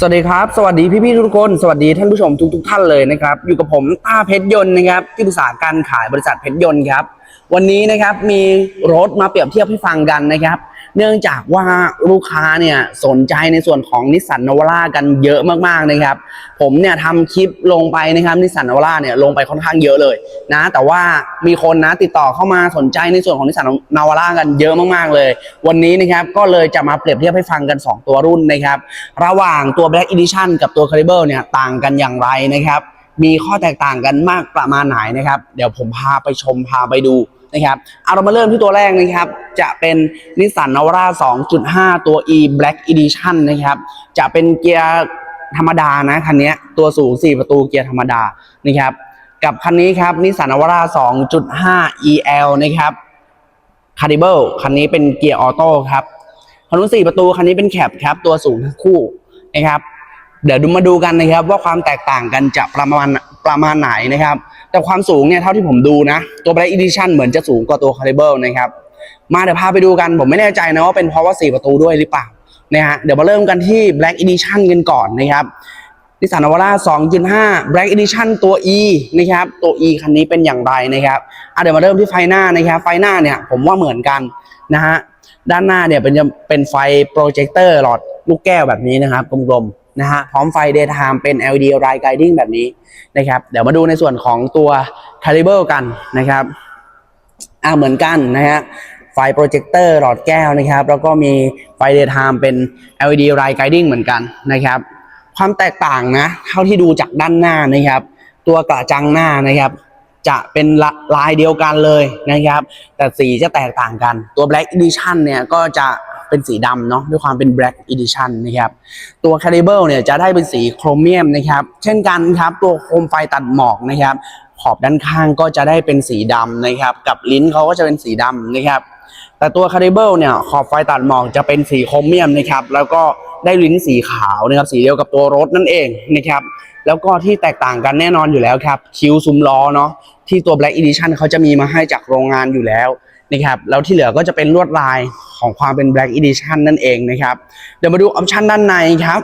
สวัสดีครับ สวัสดีพี่ๆทุกคน สวัสดีท่านผู้ชมทุกๆท่านเลยนะครับ อยู่กับผมต้าเพชรยนต์นะครับที่ปรึกษาการขายบริษัทเพชรยนต์ครับ วันนี้นะครับมีรถมาเปรียบเทียบให้ฟังกันนะครับ เนื่องจากว่าลูกค้าเนี่ยสนใจในส่วนของนิสสันนวร่ากันเยอะมากๆนะครับ ผมเนี่ยทำคลิปลงไปนะครับนิสสันนวร่าเนี่ยลงไปค่อนข้างเยอะเลยนะ แต่ว่ามีคนนะติดต่อเข้ามาสนใจในส่วนของนิสสันนวร่ากันเยอะมากๆเลย วันนี้นะครับก็เลยจะมาเปรียบเทียบให้ฟังกัน 2 ตัวรุ่นนะครับ ระหว่างตัว Black Edition กับตัว Caliber เนี่ยต่างกันอย่างไรนะครับ มีข้อแตกต่างกันมากประมาณไหนนะครับ เดี๋ยวผมพาไปชมพาไปดู นะครับเอาเรามาเริ่มที่ตัวแรกนะครับ จะเป็นนิสสันนาวรา2.5 ตัว E Black Edition นะครับ จะเป็นเกียร์ธรรมดานะคันนี้ตัวสูง 4 ประตูเกียร์ธรรมดานะครับ กับคันนี้ครับนิสสันนาวรา2.5 EL นะครับคาร์ดิเบิลคันนี้เป็นเกียร์ออโต้ครับคันนู้นสี่ประตูคันนี้เป็นแคปครับตัวสูงทั้งคู่นะครับ เดี๋ยวดูมาดูกันนะครับว่าความแตกต่างกันจะประมาณ ประมาณไหนนะครับ แต่ความสูงเนี่ยเท่าที่ผมดูนะ ตัว Black Edition เหมือนจะสูงกว่าตัว c a l i b e r นะครับ มาเดี๋ยวพาไปดูกันผมไม่แน่ใจนะว่าเป็นเพราะว่า 4 ประตูด้วยหรือเปล่านะฮะเดี๋ยวมาเริ่มกันที่ Black Edition กันก่อนนะครับนิสสันนวาร่า2.5 Black Edition ตัว E นะครับ ตัว E คันนี้เป็นอย่างไรนะครับอะเดี๋ยวมาเริ่มที่ไฟหน้านะครับ ไฟหน้าเนี่ยผมว่าเหมือนกันนะฮะ ด้านหน้าเนี่ยเป็นเป็นไฟโปรเจคเตอร์หลอดลูกแก้วแบบนี้นะครับกลมๆ นะฮะพร้อมไฟ daytime เป็น LED light guiding แบบนี้นะครับเดี๋ยวมาดูในส่วนของตัว caliber กันนะครับอ่าเหมือนกันนะฮะไฟโปรเจคเตอร์หลอดแก้วนะครับ แล้วก็มีไฟ daytime เป็น LED light guiding เหมือนกันนะครับความแตกต่างนะเท่าที่ดูจากด้านหน้านะครับ ตัวกระจังหน้านะครับ จะเป็นลลายเดียวกันเลยนะครับ แต่สีจะแตกต่างกันตัว Black Edition เนี่ยก็จะ เป็นสีดำเนาะด้วยความเป็น Black Edition นะครับตัว Caliber เนี่ยจะได้เป็นสีโครเมียมนะครับเช่นกันครับตัวโคมไฟตัดหมอกนะครับขอบด้านข้างก็จะได้เป็นสีดำนะครับกับลิ้นเขาก็จะเป็นสีดำนะครับแต่ตัว c a r i b l เนี่ยขอบไฟตัดหมอกจะเป็นสีโครเมียมนะครับแล้วก็ได้ลิ้นสีขาวนะครับสีเดียวกับตัวรถนั่นเองนะครับแล้วก็ที่แตกต่างกันแน่นอนอยู่แล้วครับ คิ้วซุ้มล้อเนาะที่ตัว Black Edition เขาจะมีมาให้จากโรงงานอยู่แล้ว นะครับแล้วที่เหลือก็จะเป็นลวดลายของความเป็น Black Edition นั่นเองนะครับ เดี๋ยวมาดูออปชันด้านในครับ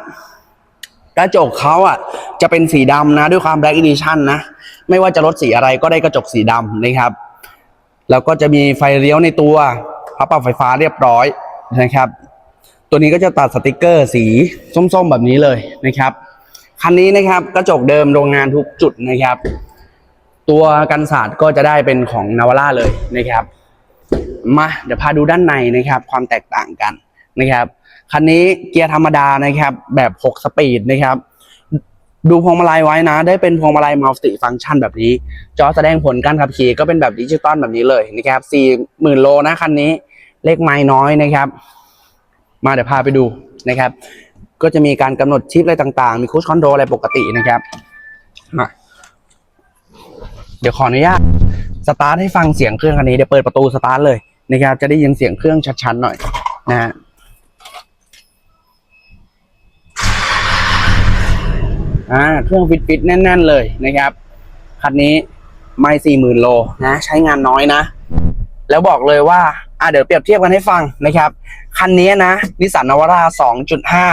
กระจกเขาอะจะเป็นสีดำนะด้วยความ Black Edition นะ ไม่ว่าจะรถสีอะไรก็ได้กระจกสีดำนะครับ แล้วก็จะมีไฟเลี้ยวในตัวพับปรับไฟฟ้าเรียบร้อยนะครับ ตัวนี้ก็จะตัดสติกเกอร์สีส้มๆแบบนี้เลยนะครับ คันนี้นะครับกระจกเดิมโรงงานทุกจุดนะครับ ตัวกันศาสตร์ก็จะได้เป็นของนาวาร่าเลยนะครับ มาเดี๋ยวพาดูด้านในนะครับ ความแตกต่างกันนะครับคันนี้เกียร์ธรรมดานะครับ แบบ 6 สปีดนะครับ ดูพวงมาลัยไว้นะ ได้เป็นพวงมาลัยมัลติฟังก์ชันแบบนี้ จอแสดงผลการขับขี่ก็เป็นแบบดิจิตอลแบบนี้เลยนะครับ40,000โลนะคันนี้เลขไม้น้อยนะครับ มาเดี๋ยวพาไปดูนะครับ ก็จะมีการกำหนดชิปอะไรต่างๆ มีคูชคอนโทรอะไรปกตินะครับ เดี๋ยวขออนุญาต สตาร์ทให้ฟังเสียงเครื่องคันนี้เดี๋ยวเปิดประตูสตาร์ทเลยนะครับจะได้ยินเสียงเครื่องชัดๆหน่อยนะฮะอ่าเครื่องฟิตๆแน่น ๆ เลยนะครับคันนี้ไม่สี่หมื่นโลนะใช้งานน้อยนะ แล้วบอกเลยว่าอะเดี๋ยวเปรียบเทียบกันให้ฟังนะครับ คันนี้นะนิสสันนวาร่า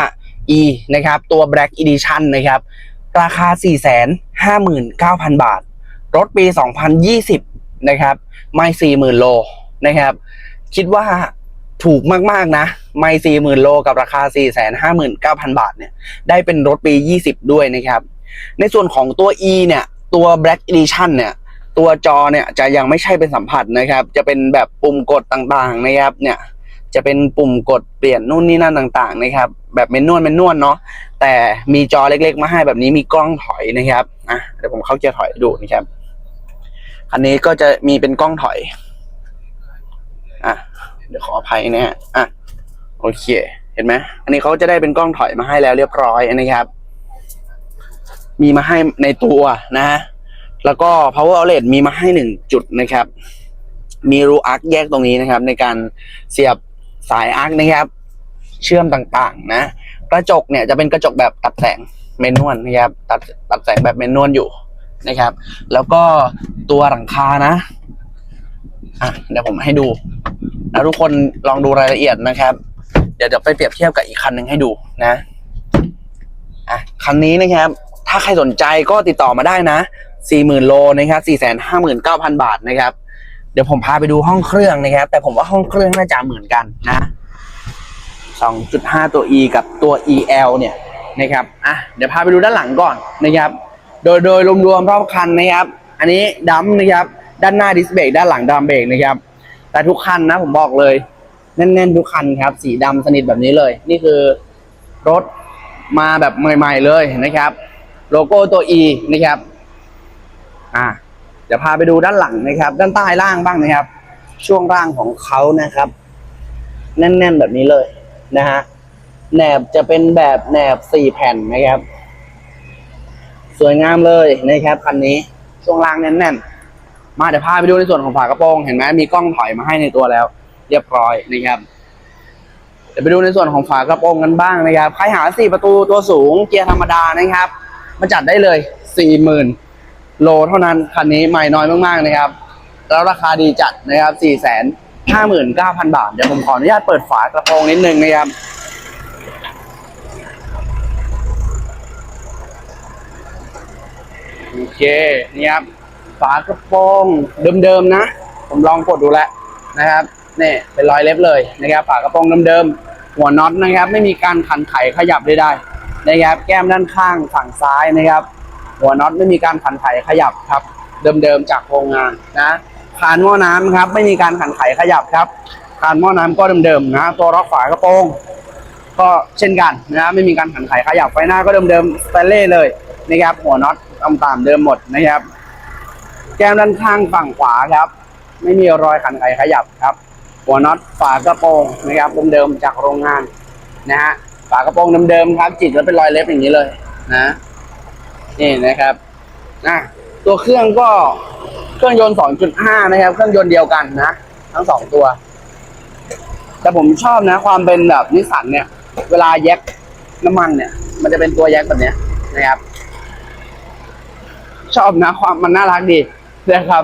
2.5 e นะครับ ตัว Black Edition นะครับ ราคา 459,000 บาท รถปี 2020 นะครับ ไม่40,000โลนะครับ คิดว่าถูกมาก ๆ นะ ไม่40,000โลกับราคา459,000บาทเนี่ย ได้เป็นรถปี20ด้วยนะครับ ในส่วนของตัว e เนี่ย ตัว Black Edition เนี่ย ตัวจอเนี่ยจะยังไม่ใช่เป็นสัมผัสนะครับ จะเป็นแบบปุ่มกดต่างๆนะครับ เนี่ย จะเป็นปุ่มกดเปลี่ยนนู่นนี่นั่นต่างๆนะครับ แบบเมนนวลเมนนวลเนาะ แต่มีจอเล็กๆ มาให้แบบนี้มีกล้องถอยนะครับ อะ เดี๋ยวผมเข้าเกียร์ถอยดูนะครับ คันนี้ก็จะมีเป็นกล้องถอย อะ เดี๋ยวขออภัยนะฮะอะ โอเค เห็นไหมอันนี้เขาจะได้เป็นกล้องถอยมาให้แล้วเรียบร้อยนะครับ มีมาให้ในตัวนะฮะ แล้วก็ power outlet มีมาให้หนึ่งจุดนะครับ มีรูอาร์คแยกตรงนี้นะครับ ในการเสียบสายอาร์คนะครับ เชื่อมต่างๆ นะ กระจกเนี่ยจะเป็นกระจกแบบตัดแสงเมนนวลนะครับ ตัดตัดแสงแบบเมนนวลอยู่ นะครับ แล้วก็ตัวหลังคานะอะเดี๋ยวผมให้ดูนะทุกคนลองดูรายละเอียดนะครับ เดี๋ยวเดี๋ยวไปเปรียบเทียบกับอีกคันหนึ่งให้ดูนะคันนี้นะครับ ถ้าใครสนใจก็ติดต่อมาได้นะ40,000โลนะครับ459,000บาทนะครับ เดี๋ยวผมพาไปดูห้องเครื่องนะครับ แต่ผมว่าห้องเครื่องน่าจะเหมือนกันนะ2.5ตัว E กับตัว EL เนี่ยนะครับอะเดี๋ยวพาไปดูด้านหลังก่อนนะครับ โดยโดยรวมๆรอบคันนะครับ อันนี้ดัมนะครับ ด้านหน้าดิสเบรกด้านหลังดัมเบรกนะครับ แต่ทุกคันนะผมบอกเลย แน่นๆทุกคันครับ สีดำสนิทแบบนี้เลย นี่คือรถมาแบบใหม่ๆเลยนะครับ โลโก้ตัว E นะครับ อะเดี๋ยวพาไปดูด้านหลังนะครับ ด้านใต้ล่างบ้างนะครับ ช่วงล่างของเขานะครับ แน่นๆแบบนี้เลยนะฮะแหนบจะเป็นแบบแหนบสี่แผ่นนะครับ สวยงามเลยนะครับคันนี้ช่วงล่างแน่นๆ มาเดี๋ยวพาไปดูในส่วนของฝากระโปรงเห็นไหมมีกล้องถอยมาให้ในตัวแล้ว เรียบร้อยนะครับเดี๋ยวไปดูในส่วนของฝากระโปรงกันบ้างนะครับใครหาสี่ประตูตัวสูงเกียร์ธรรมดานะครับ มาจัดได้เลยสี่หมื่นโลเท่านั้นคันนี้ใหม่น้อยมากๆนะครับ แล้วราคาดีจัดนะครับสี่แสนห้าหมื่นเก้าพันบาท เดี๋ยวผมขออนุญาตเปิดฝากระโปรงนิดนึงนะครับ โอ เคนี่ครับฝากระโปรงเดิมๆนะ ผมลองกดดูแล้วนะครับนี่เป็นรอยเล็บเลยนะครับฝากระโปรงเดิมๆหัวน็อตนะครับ ไม่มีการขันไขขยับได้ได้นะครับ แก้มด้านข้างฝั่งซ้ายนะครับ หัวน็อตไม่มีการขันไขขยับครับ เดิมๆจากโรงงานนะคานหม้อน้ำครับ ไม่มีการขันไขขยับครับคานหม้อน้ำก็เดิมๆนะตัวล็อกฝากระโปรงก็เช่นกันนะไม่มีการขันไขขยับไฟหน้าก็เดิมๆสเตเล่เลยนะครับหัวน็อต ตามเดิมหมดนะครับ แก้มด้านข้างฝั่งขวาครับ ไม่มีรอยขันไขขยับครับ หัวน็อตฝากระโปรงนะครับเดิมๆจากโรงงานนะฮะฝากระโปรงเดิมๆครับจิตแล้วเป็นรอยเล็บอย่างนี้เลยนะนี่นะครับนะตัวเครื่องก็เครื่องยนต์ 2.5 นะครับ เครื่องยนต์เดียวกันนะ ทั้งสองตัว แต่ผมชอบนะ ความเป็นแบบนิสสันเนี่ย เวลาแยกน้ำมันเนี่ย มันจะเป็นตัวแยกแบบเนี้ยนะครับ ชอบนะความมันน่ารักดีนะครับ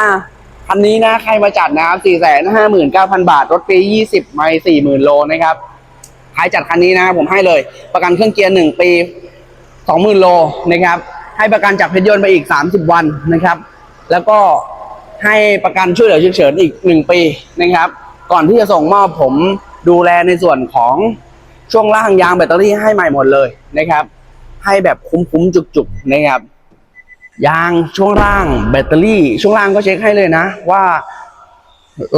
อะคันนี้นะใครมาจัดนะครับสี่แสนห้าหมื่นเก้าพันบาท รถปียี่สิบไม่สี่หมื่นโลนะครับใครจัดคันนี้นะผมให้เลย ประกันเครื่องเกียร์หนึ่งปีสองหมื่นโลนะครับ ให้ประกันจากเพชรยนต์ไปอีกสามสิบวันนะครับ แล้วก็ให้ประกันช่วยเหลือฉุกเฉินอีกหนึ่งปีนะครับ ก่อนที่จะส่งมอบผมดูแลในส่วนของช่วงล่างยางแบตเตอรี่ให้ใหม่หมดเลยนะครับ ให้แบบคุ้มๆจุกๆนะครับ ยางช่วงล่างแบตเตอรี่ ช่วงล่างก็เช็คให้เลยนะ ว่า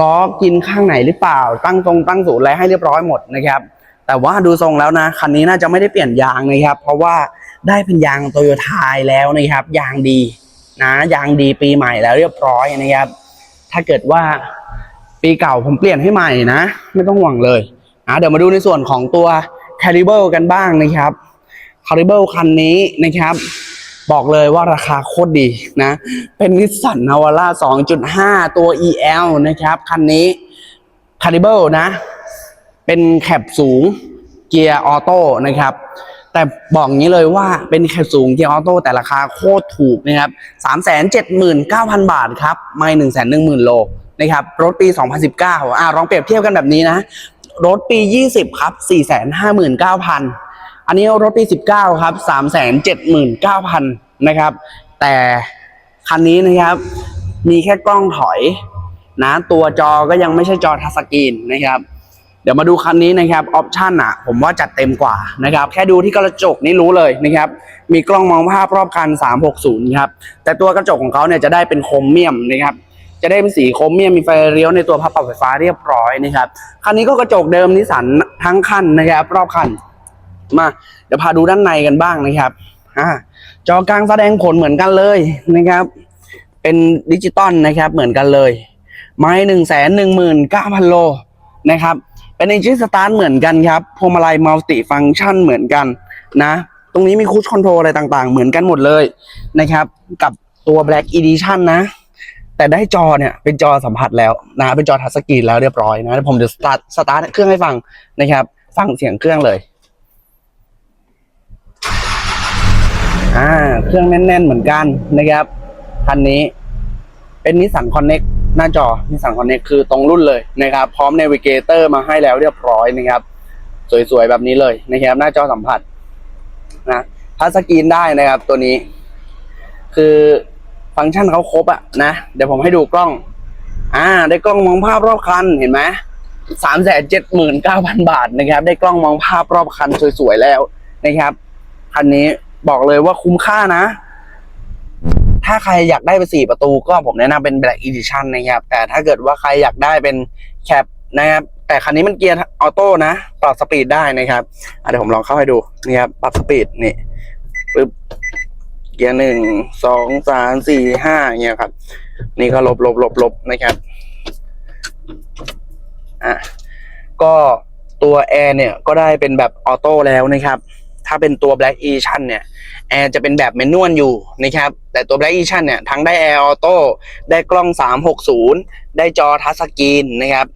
ล้อกินข้างไหนหรือเปล่า ตั้งตรงตั้งศูนย์อะไรให้เรียบร้อยหมดนะครับ แต่ว่าดูทรงแล้วนะคันนี้น่าจะไม่ได้เปลี่ยนยางนะครับ เพราะว่าได้เป็นยางโตโยต้าแล้วนะครับ ยางดีนะยางดีปีใหม่แล้วเรียบร้อยนะครับ ถ้าเกิดว่าปีเก่าผมเปลี่ยนให้ใหม่นะ ไม่ต้องห่วงเลยนะเดี๋ยวมาดูในส่วนของตัว c a l i b r กันบ้างนะครับ c a l i b r คันนี้นะครับ บอกเลยว่าราคาโคตรดีนะ เป็นนิสสันนาวาร่า2.5 ตัว EL นะครับ คันนี้ c a l i b r นะ เป็นแคปสูงเกียร์ออโต้นะครับ แต่บอกงี้เลยว่าเป็นแคปสูงเกียร์ออโต้แต่ราคาโคตรถูกนะครับ 379,000 บาทครับไม่110,000โลนะครับ รถปี 2019อ่าลองเปรียบเทียบกันแบบนี้นะ รถปี 20 ครับ 459,000 อันนี้รถปี 19 ครับ 379,000 นะครับ แต่คันนี้นะครับ มีแค่กล้องถอยนะ ตัวจอก็ยังไม่ใช่จอทัชสกรีนนะครับ เดี๋ยวมาดูคันนี้นะครับ ออปชั่นอะ ผมว่าจัดเต็มกว่านะครับ แค่ดูที่กระจกนี่รู้เลยนะครับ มีกล้องมองภาพรอบคัน 360 ครับ แต่ตัวกระจกของเขาเนี่ยจะได้เป็นโครเมียมนะครับจะได้เป็นสีโครเมียมมีไฟเลี้ยวในตัวพับปรับไฟฟ้าเรียบร้อยนะครับ คันนี้ก็กระจกเดิมนิสสันทั้งคันนะครับ รอบคัน มาเดี๋ยวพาดูด้านในกันบ้างนะครับอ่าจอกลางแสดงผลเหมือนกันเลยนะครับ เป็นดิจิตอลนะครับเหมือนกันเลย ไม้หนึ่งแสนหนึ่งหมื่นเก้าพันโลนะครับ เป็น e n น i n สตาร์ทเหมือนกันครับพวงมาลัยมัลติฟัง c t ชันเหมือนกันนะ ตรงนี้มีคูชคอนโทรอะไรต่างๆ เหมือนกันหมดเลยนะครับ กับตัว Black Edition นะ แต่ได้จอเนี่ยเป็นจอสัมผัสแล้วนะเป็นจอทัชสกรีนแล้วเรียบร้อยนะเดี๋ยวผมจะสตาร์ทสตาร์ทเครื่องให้ฟังนะครับ ฟังเสียงเครื่องเลย อ่าเครื่องแน่น ๆ เหมือนกันนะครับคันนี้ เป็นนิสสันคอนเน็กหน้าจอนิสสันคอนเน็กคือตรงรุ่นเลยนะครับ พร้อมเนวิเกเตอร์มาให้แล้วเรียบร้อยนะครับ สวย ๆ แบบนี้เลยนะครับ หน้าจอสัมผัสนะทัชสกรีนได้นะครับตัวนี้ คือฟังก์ชันเขาครบอะนะ เดี๋ยวผมให้ดูกล้อง อ่า ได้กล้องมองภาพรอบคันเห็นไหมสามแสนเจ็ดหมื่นเก้าพันบาทนะครับ ได้กล้องมองภาพรอบคันสวยๆแล้วนะครับ คันนี้ บอกเลยว่าคุ้มค่านะ ถ้าใครอยากได้เป็นสี่ประตูก็ผมแนะนำเป็น Black Edition นะครับ แต่ถ้าเกิดว่าใครอยากได้เป็นแคปนะครับ แต่คันนี้มันเกียร์ออโต้นะปรับสปีดได้นะครับเดี๋ยวผมลองเข้าให้ดูนี่ครับปรับสปีดนี่ปึ๊บเกียร์หนึ่งสองสามสี่ห้าเงี้ยครับ นี่ก็ลบลบลบลบนะครับอะก็ตัวแอร์เนี่ยก็ได้เป็นแบบออโต้แล้วนะครับ ถ้าเป็นตัว Black Edition เนี่ยแอร์จะเป็นแบบแมนนวลอยู่นะครับ แต่ตัว Black Edition เนี่ยทั้งได้แอร์ออโต้ได้กล้อง 360 ได้จอทัชสกรีนนะครับ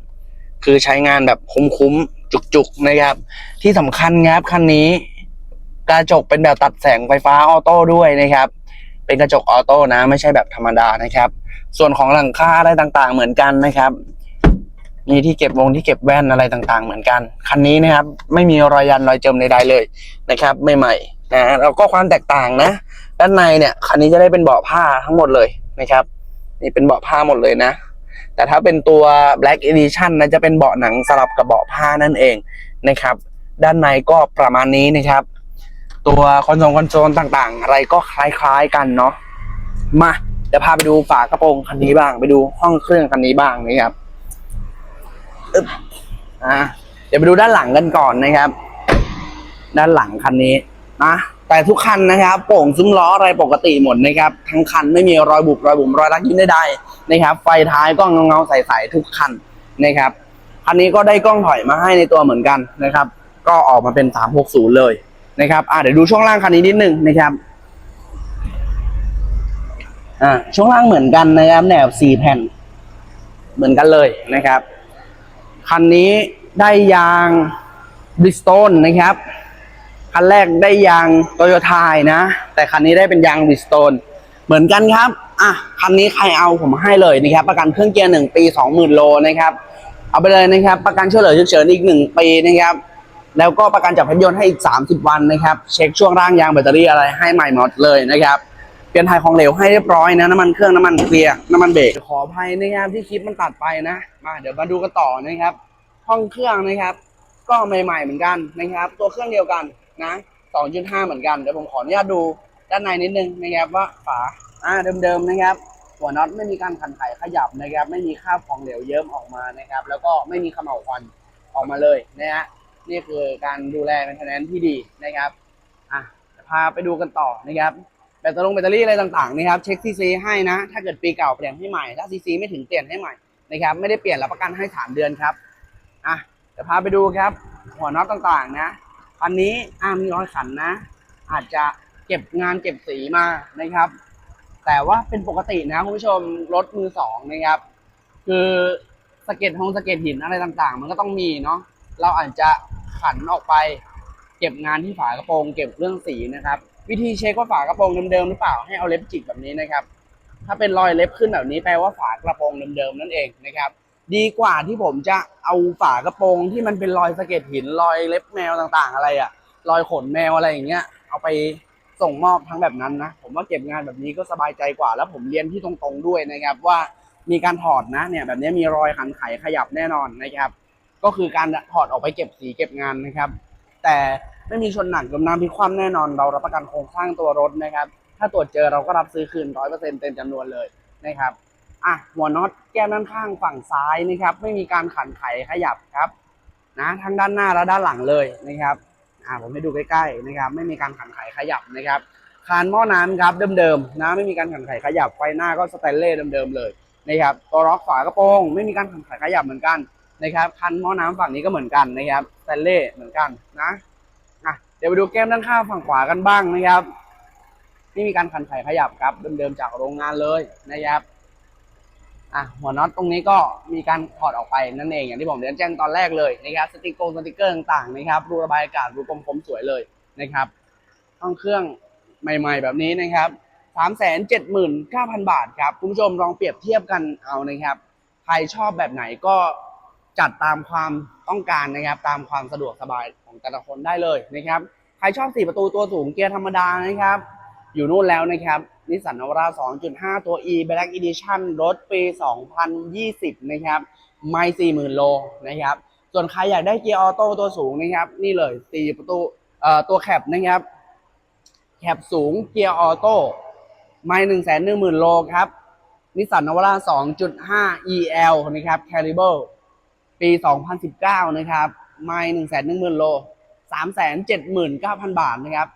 คือใช้งานแบบคุ้มๆ จุกๆ นะครับ ที่สำคัญครับคันนี้ กระจกเป็นแบบตัดแสงไฟฟ้าออโต้ด้วยนะครับ เป็นกระจกออโต้นะ ไม่ใช่แบบธรรมดานะครับ ส่วนของหลังคาอะไรต่างๆเหมือนกันนะครับ มีที่เก็บวงที่เก็บแว่นอะไรต่างๆ เหมือนกัน คันนี้นะครับ ไม่มีรอยยันรอยเจิมใดๆเลยนะครับใหม่ๆนะแล้วก็ความแตกต่างนะ ด้านในเนี่ยคันนี้จะได้เป็นเบาะผ้าทั้งหมดเลยนะครับ นี่เป็นเบาะผ้าหมดเลยนะ แต่ถ้าเป็นตัว Black Edition นะจะเป็นเบาะหนังสลับกับเบาะผ้านั่นเองนะครับ ด้านในก็ประมาณนี้นะครับ ตัวคอนโซลคอนโซลต่างๆ อะไรก็คล้ายๆกันเนาะมาเดี๋ยวพาไปดูฝากระโปรงคันนี้บ้าง ไปดูห้องเครื่องคันนี้บ้างนะครับ อึ๊บอ่าเดี๋ยวไปดูด้านหลังกันก่อนนะครับ ด้านหลังคันนี้นะแต่ทุกคันนะครับ โป่งซุ้มล้ออะไรปกติหมดนะครับ ทั้งคันไม่มีรอยบุบรอยบุ๋มรอยรักยิ้มใดๆนะครับ ไฟท้ายก็เงาเงาใสๆทุกคันนะครับคันนี้ก็ได้กล้องถอยมาให้ในตัวเหมือนกันนะครับ ก็ออกมาเป็น 360 เลยนะครับอ่าเดี๋ยวดูช่วงล่างคันนี้นิดนึงนะครับอ่าช่วงล่างเหมือนกันนะครับแนว4แผ่น เหมือนกันเลยนะครับ คันนี้ได้ยางบริสโตนนะครับ คันแรกได้ยางโตโยต้านะ แต่คันนี้ได้เป็นยางบริสโตนเหมือนกันครับ อะ คันนี้ใครเอาผมให้เลยนะครับ ประกันเครื่องเกียร์หนึ่งปีสองหมื่นโลนะครับ เอาไปเลยนะครับ ประกันช่วยเหลือฉุกเฉินอีกหนึ่งปีนะครับ แล้วก็ประกันจับพันยนต์ให้อีก30วันนะครับ เช็คช่วงร่างยางแบตเตอรี่อะไรให้ใหม่หมดเลยนะครับ เปลี่ยนถ่ายของเหลวให้เรียบร้อยนะน้ำมันเครื่องน้ำมันเคลียร์น้ำมันเบรกขออภัยนะครับที่คลิปมันตัดไปนะมาเดี๋ยวมาดูกันต่อนะครับ ห้องเครื่องนะครับ ก็ใหม่ ๆเหมือนกันนะครับ ตัวเครื่องเดียวกันนะ2.5 เหมือนกันเดี๋ยวผมขออนุญาตดูด้านในนิดนึงนะครับว่าฝาอ่าเดิมๆนะครับ หัวน็อตไม่มีการขันไขขยับนะครับ ไม่มีคราบของเหลวเยิ้มออกมานะครับ แล้วก็ไม่มีเขม่าวควันออกมาเลยนะฮะนี่คือการดูแลเป็นคะแนนที่ดีนะครับอะพาไปดูกันต่อนะครับ แบตเตอรี่แบตเตอรี่อะไรต่างๆนะครับเช็คซีซีให้นะ ถ้าเกิดปีเก่าเปลี่ยนให้ใหม่ ถ้าซีซีไม่ถึงเปลี่ยนให้ใหม่นะครับไม่ได้เปลี่ยนรับประกันให้สามเดือนครับอะเดี๋ยวพาไปดูครับ หัวน็อตต่างๆนะอันนี้อ่ามีรอยขันนะ อาจจะเก็บงานเก็บสีมานะครับ แต่ว่าเป็นปกตินะคุณผู้ชมรถมือสองนะครับ คือสะเก็ดหงสะเก็ดหินอะไรต่างๆ มันก็ต้องมีเนาะเราอาจจะขันออกไป เก็บงานที่ฝากระโปรงเก็บเรื่องสีนะครับ วิธีเช็คว่าฝากระโปรงเดิมๆหรือเปล่าให้เอาเล็บจิกแบบนี้นะครับ ถ้าเป็นรอยเล็บขึ้นแบบนี้แปลว่าฝากระโปรงเดิมๆนั่นเองนะครับ ดีกว่าที่ผมจะเอาฝากระโปรงที่มันเป็นรอยสะเก็ดหินรอยเล็บแมวต่างๆ อะไรอะรอยขนแมวอะไรอย่างเงี้ยเอาไปส่งมอบทั้งแบบนั้นนะผมว่าเก็บงานแบบนี้ก็สบายใจกว่า แล้วผมเรียนที่ตรงๆด้วยนะครับว่ามีการถอดนะเนี่ยแบบนี้มีรอยขันไขขยับแน่นอนนะครับ ก็คือการถอดออกไปเก็บสีเก็บงานนะครับ แต่ไม่มีชนหนักจมน้ำพลิกคว่ำแน่นอนเรารับประกันโครงสร้างตัวรถนะครับ ถ้าตรวจเจอเราก็รับซื้อคืนร้อยเปอร์เซ็นต์เต็มจำนวนเลยนะครับอะหัวน็อตแก้มด้านข้างฝั่งซ้ายนะครับ ไม่มีการขันไขขยับครับนะทั้งด้านหน้าและด้านหลังเลยนะครับอ่าผมให้ดูใกล้ๆนะครับ ไม่มีการขันไขขยับนะครับคานหม้อน้ำครับเดิมๆนะไม่มีการขันไขขยับไฟหน้าก็สแตนเลสเดิมๆเลยนะครับตัวล็อกฝากระโปรง ไม่มีการขันไขขยับเหมือนกันนะครับคันหม้อน้ำฝั่งนี้ก็เหมือนกันนะครับ ตนเลสเหมือนกันนะอะเดี๋ยวไปดูแก้มด้านข้างฝั่งขวากันบ้างนะครับไม่มีการขันไขขยับครับเดิมๆจากโรงงานเลยนะครับอะหัวน็อตตรงนี้ก็มีการถอดออกไปนั่นเองอย่างที่ผมเรียนแจ้งตอนแรกเลยนะครับสติกโกสติกเกอร์ต่างๆนะครับรูระบายอากาศรูกลมๆสวยเลยนะครับห้องเครื่องใหม่ๆ แบบนี้นะครับสามแสนเจ็ดหมื่นเก้าพันบาทครับคุณผู้ชมลองเปรียบเทียบกันเอานะครับ ใครชอบแบบไหนก็จัดตามความ ต้องการนะครับตามความสะดวกสบายของแต่ละคนได้เลยนะครับใครชอบ4ประตูตัวสูงเกียร์ธรรมดานะครับ อยู่นู่นแล้วนะครับนิสสันนวาร่า2.5 ตัว e Black Edition รถปี 2020 นะครับไม่40,000 โลนะครับ ส่วนใครอยากได้เกียร์ออโต้ตัวสูงนะครับ นี่เลย4ประตูเอ่อตัวแคปนะครับแคปสูงเกียร์ออโต้ไม่1 1 0 0 0 0โลครับนิสสันนวาร่า2.5 EL นะครับ Caliber ปี 2019 นะครับ ไม่1 1 0 0 0 0 โล 379,000 บาทนะครับ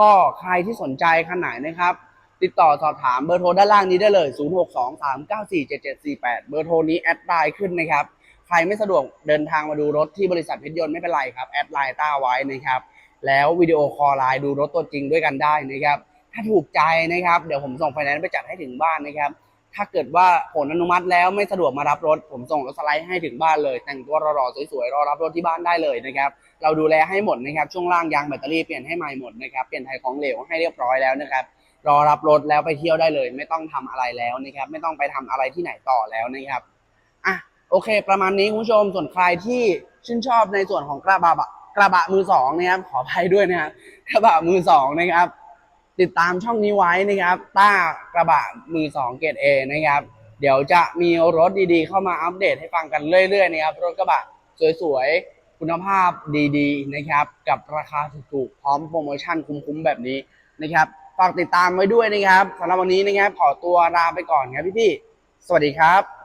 ก็ใครที่สนใจคันไหนนะครับ ติดต่อสอบถามเบอร์โทรด้านล่างนี้ได้เลย 0623947748 เบอร์โทรนี้แอดไลน์ขึ้นนะครับ ใครไม่สะดวกเดินทางมาดูรถที่บริษัทเพชรยนต์ไม่เป็นไรครับ แอดไลน์ต้าไว้นะครับ แล้ววิดีโอคอลไลน์ดูรถตัวจริงด้วยกันได้นะครับ ถ้าถูกใจนะครับ เดี๋ยวผมส่งไฟแนนซ์ไปจัดให้ถึงบ้านนะครับ ถ้าเกิดว่าผลอนุมัติแล้วไม่สะดวกมารับรถ ผมส่งรถสไลด์ให้ถึงบ้านเลย แต่งตัวรอๆสวยๆรอรับรถที่บ้านได้เลยนะครับเราดูแลให้หมดนะครับช่วงล่างยางแบตเตอรี่เปลี่ยนให้ใหม่หมดนะครับเปลี่ยนไทยของเหลวให้เรียบร้อยแล้วนะครับรอรับรถแล้วไปเที่ยวได้เลย ไม่ต้องทำอะไรแล้วนะครับไม่ต้องไปทำอะไรที่ไหนต่อแล้วนะครับอะโอเค ประมาณนี้คุณผู้ชมส่วนใครที่ชื่นชอบในส่วนของกระบะกระบะมือสองนะครับขออภัยด้วยนะครับกระบะมือสองนะครับ ติดตามช่องนี้ไว้นะครับ ต้ากระบะมือสองเกรดเอนะครับ เดี๋ยวจะมีรถดีๆ เข้ามาอัปเดตให้ฟังกันเรื่อยๆนะครับ รถกระบะสวยๆ คุณภาพดีๆ นะครับ กับราคาถูกๆ พร้อมโปรโมชั่นคุ้มๆ แบบนี้นะครับ ฝากติดตามไว้ด้วยนะครับสำหรับวันนี้นะครับ ขอตัวลาไปก่อนครับพี่ๆ สวัสดีครับ